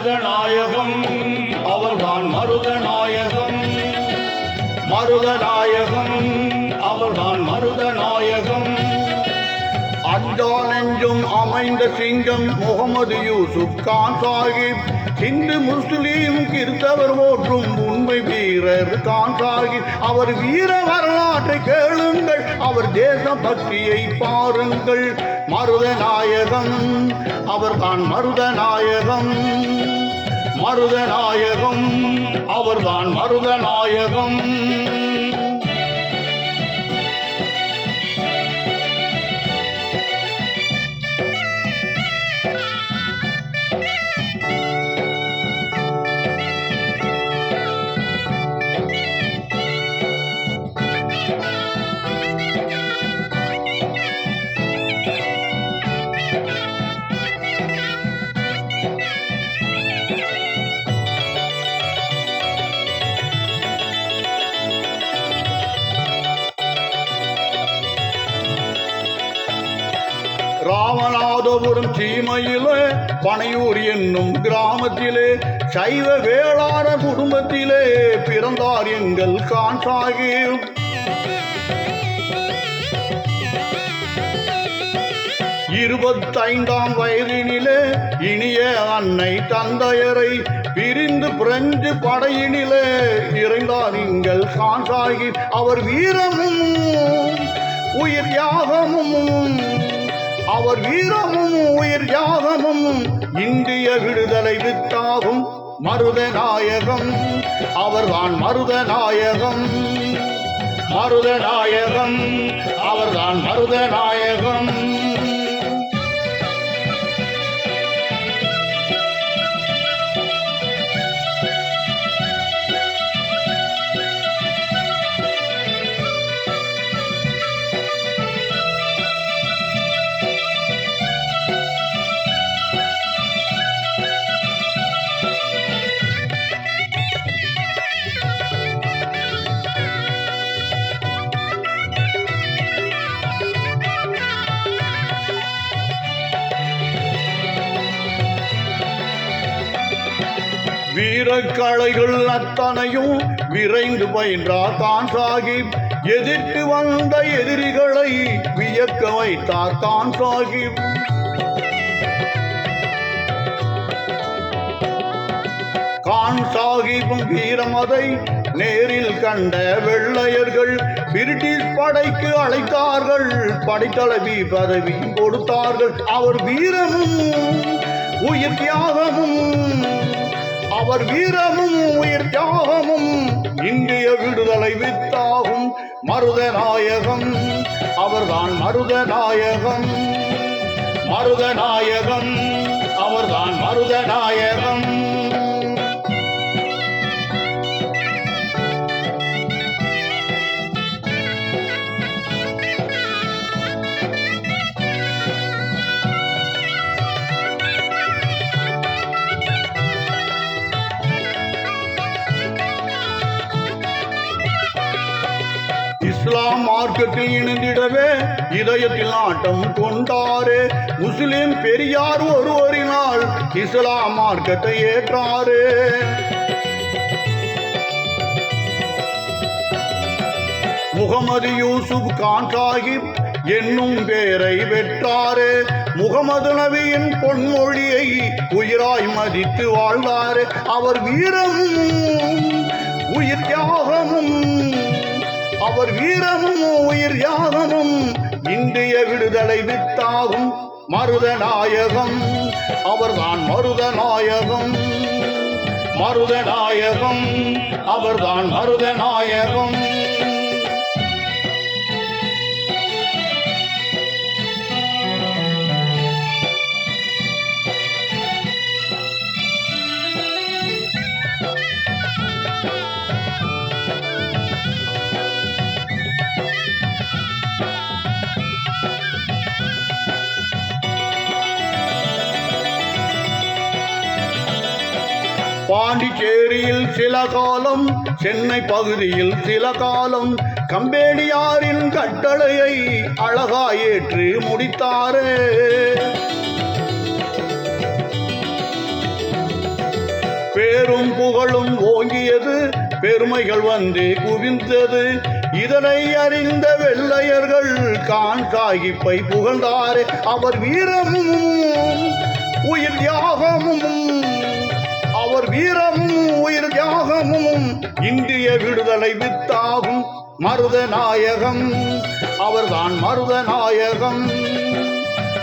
மருதநாயகம். அவர்தான் மருதநாயகம். மருதநாயகம். அவர்தான் மருதநாயகம். அஞ்சானெஞ்சும் அமைந்த சிங்கம் முகமது யூசுப் கான் சாஹிப். இந்து முஸ்லீம் கிறிஸ்தவர் போற்றும் உண்மை வீரர் கான் சாஹிப். அவர் வீர வரலாற்றை கேளுங்கள். அவர் தேச பக்தியை பாருங்கள். மருதநாயகம். அவர்தான் மருதநாயகம். மருதநாயகம். அவர்தான் மருதநாயகம். மாதபுரம் சீமையிலே பனையூர் என்னும் கிராமத்திலே சைவ வேளாண குடும்பத்திலே பிறந்தார் எங்கள் கான் இருபத்தைந்தாம் வயதினிலே இனிய அன்னை தந்தையரை பிரிந்து பிரெஞ்சு படையினிலே இறைந்தார் எங்கள் கான் அவர் வீரமும் உயிர் யாகமும் அவர் வீரமும் உயிர் யாகமும் இந்திய விடுதலை வித்தாகும் மருத நாயகம். அவர்தான் மருத நாயகம். மருத நாயகம். அவர்தான் மருத நாயகம். களைகள் அத்தனையும் விரைந்து பயின்றார் தான் சாகிப். எதிர்த்து வந்த எதிரிகளை வியக்க வைத்தார் கான் சாஹிப் கான் சாஹிப்பும் வீரமதை நேரில் கண்ட வெள்ளையர்கள் பிரிட்டிஷ் படைக்கு அழைத்தார்கள். படைத்தளவி பதவி கொடுத்தார்கள். அவர் வீரமும் உயிர் தியாகமும் அவர் வீரமும் உயிர் தியாகமும் இந்திய விடுதலை வித்தாகும் மருதநாயகம். அவர்தான் மருதநாயகம். மருதநாயகம். அவர்தான் மருதநாயகம். நாயகம் மார்க்கத்தில் இணைந்திடவே இதயத்தில் நாட்டம் கொண்டாரே. முஸ்லிம் பெரியார் ஒருவரினால் இஸ்லாம் மார்க்கத்தை ஏற்றாரே. முகமது யூசுப் கான் சாஹிப் என்னும் பேரை பெற்றாரே. முகமது நபியின் பொன்மொழியை உயிராய் மதித்து வாழ்ந்தாரே. அவர் வீரமும் உயிர் தியாகமும் அவர் வீரமும் உயிர் யாகமும் இந்திய விடுதலை வித்தாகும் மருதநாயகம் அவர்தான் மருதநாயகம் மருதநாயகம் அவர்தான் மருதநாயகம் பாண்டிச்சேரியில் சில காலம் சென்னை பகுதியில் சில காலம் கம்பேனியாரின் கட்டளையை அழகாயேற்று முடித்தாரே. பேரும் புகழும் ஓங்கியது பெருமைகள் வந்து குவிந்தது. இதனை அறிந்த வெள்ளையர்கள் கான் காகிப்பை புகழ்ந்தாரே. அவர் வீரமும் உயிர் தியாகமும் போர் வீரமும் உயிர் தியாகமும் இந்திய விடுதலை வித்தாகும் மருதநாயகம் அவர்தான் மருதநாயகம்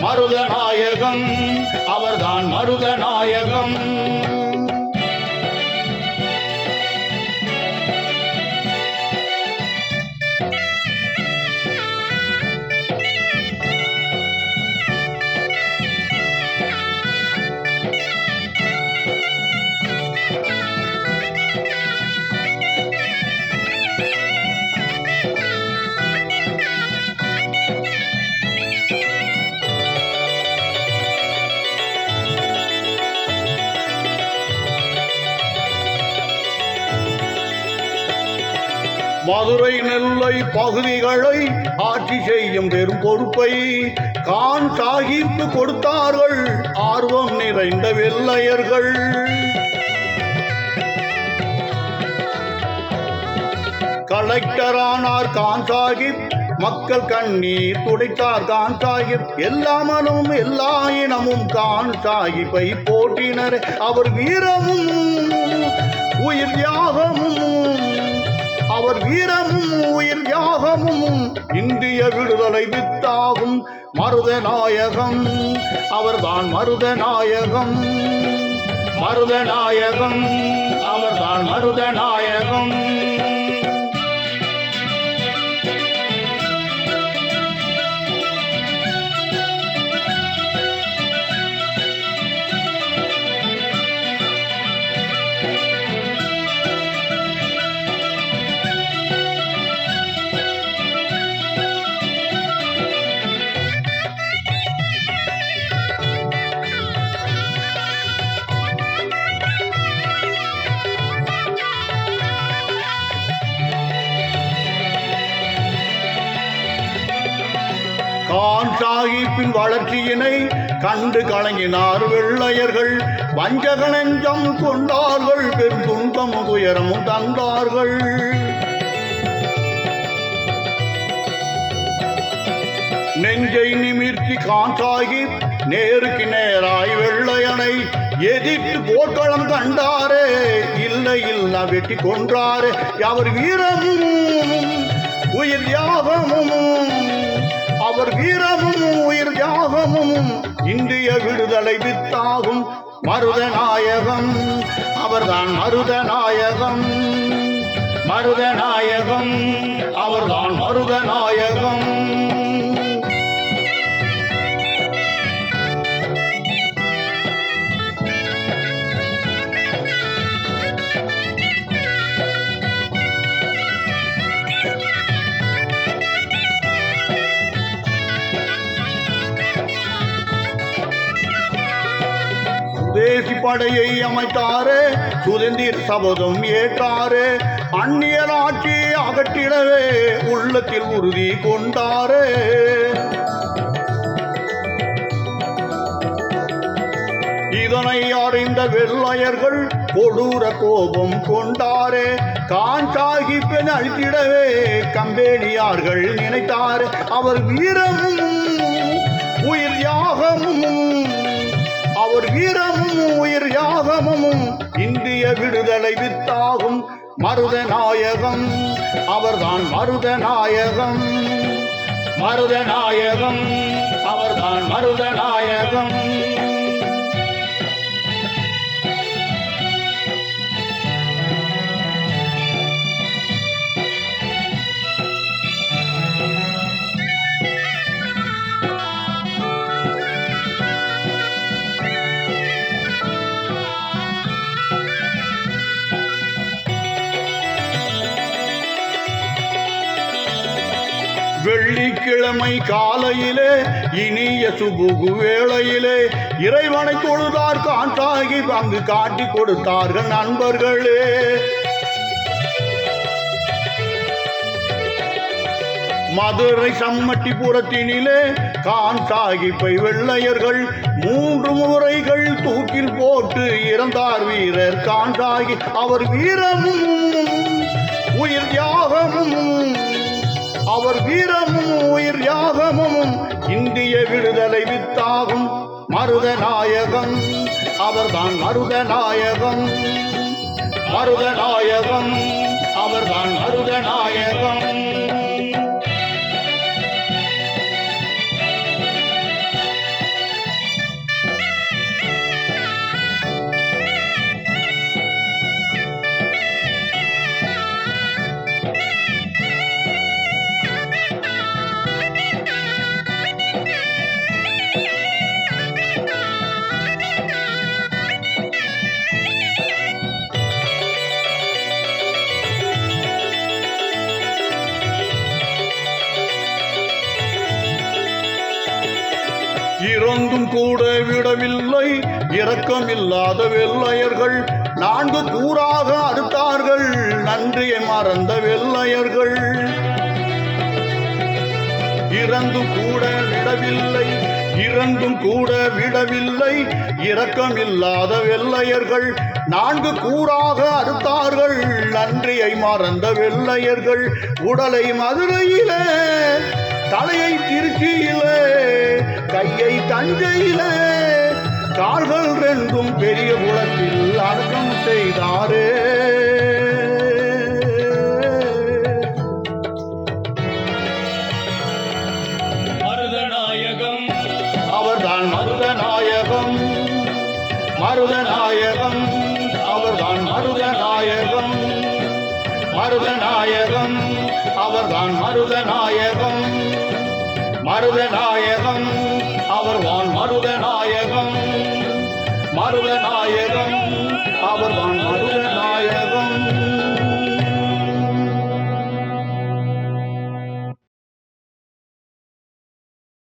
மருதநாயகம் அவர்தான் மருதநாயகம் நாயகம். நெல்லை பகுதிகளை ஆட்சி செய்யும் பெரும் பொறுப்பை கான் சாகிப்பு கொடுத்தார்கள். ஆர்வம் நிறைந்த வெள்ளையர்கள். கலெக்டரானார் கான் சாஹிப் மக்கள் கண்ணீர் துடைத்தார் கான் சாஹிப் எல்லா மனமும் எல்லா இனமும் கான் சாஹிப்பை போற்றினர். அவர் வீரமும் உயிர் தியாகமும் தியாகமும் இந்திய விடுதலை வித்தாகும். மருதநாயகம் அவர்தான் மருதநாயகம் மருதநாயகம் அவர்தான் மருதநாயகம் மான் சாஹிப்பின் வளர்ச்சியினை கண்டு கலங்கினார் வெள்ளையர்கள். வஞ்சக நெஞ்சம் கொண்டார்கள் பெரும் துன்பமும் துயரமும் தந்தார்கள். நெஞ்சை நிமிர்த்தி கான் நேருக்கு நேராய் வெள்ளையனை எதிர்த்து போர்க்களம் கண்டாரே. இல்லை இல்ல வெட்டி கொன்றாரே. அவர் வீரமும் உயிர் யாகமும் அவர் வீரமும் உயிர் தியாகமும் இந்திய விடுதலை வித்தாகும் மருதநாயகம். அவர்தான் மருதநாயகம். மருதநாயகம். அவர்தான் மருதநாயகம். படையை அமைத்தாரே. சுதந்திர சபதம் ஏற்றாரே. அந்நியர் ஆட்சியை அகற்றிடவே உள்ளத்தில் உறுதி கொண்டாரே. இதனை அறிந்த வெள்ளையர்கள் கொடூர கோபம் கொண்டாரே. கான் சாஹிப்பென அழித்திடவே கம்பேனியார்கள் நினைத்தார். அவர் வீரமும் உயிர் யாகமும் அவர் வீரம் யாகமும் இந்திய விடுதலை வித்தாகும் மருதநாயகம் அவர்தான் மருதநாயகம் மருதநாயகம் அவர்தான் மருதநாயகம் கிழமை காலையிலே இனிய சுபுகு வேளையிலே இறைவனை தொழுதார் காண்டாகி அங்கு காட்டி கொடுத்தார்கள் நண்பர்களே. மதுரை சம்மட்டிபுரத்தினிலே கான் சாகிப்பை வெள்ளையர்கள் மூன்று முறைகள் தூக்கில் போட்டு இறந்தார் வீரர். காண்டாகி அவர் வீரமும் உயிர் தியாகமும் அவர் வீரமும் உயிர் யாகமும் இந்திய விடுதலை வித்தாகும் மருதநாயகம் அவர்தான் மருதநாயகம் மருதநாயகம் அவர்தான் மருதநாயகம் இரக்கம் இல்லாத வெள்ளையர்கள். நான்கு கூறாக அறுத்தார்கள். நன்றியை மறந்த வெள்ளையர்கள். இறந்து கூட விடவில்லை. இறந்தும் கூட விடவில்லை. இரக்கமில்லாத வெள்ளையர்கள். நான்கு கூறாக அறுத்தார்கள். நன்றியை மறந்த வெள்ளையர்கள். உடலை மதுரையிலே தலையை திருச்சியிலே கையை தஞ்சையிலே கால்கள் ரெண்டும் பெரிய குளத்தில் அடக்கம் செய்தாரே. மருதநாயகம். அவர்தான் மருதநாயகம். மருதநாயகம். அவர்தான் மருதநாயகம். மருதநாயகம். அவர்தான் மருதநாயகம். மருதநாயகம். ஆயிரம். அவர்தான் மருதநாயகம்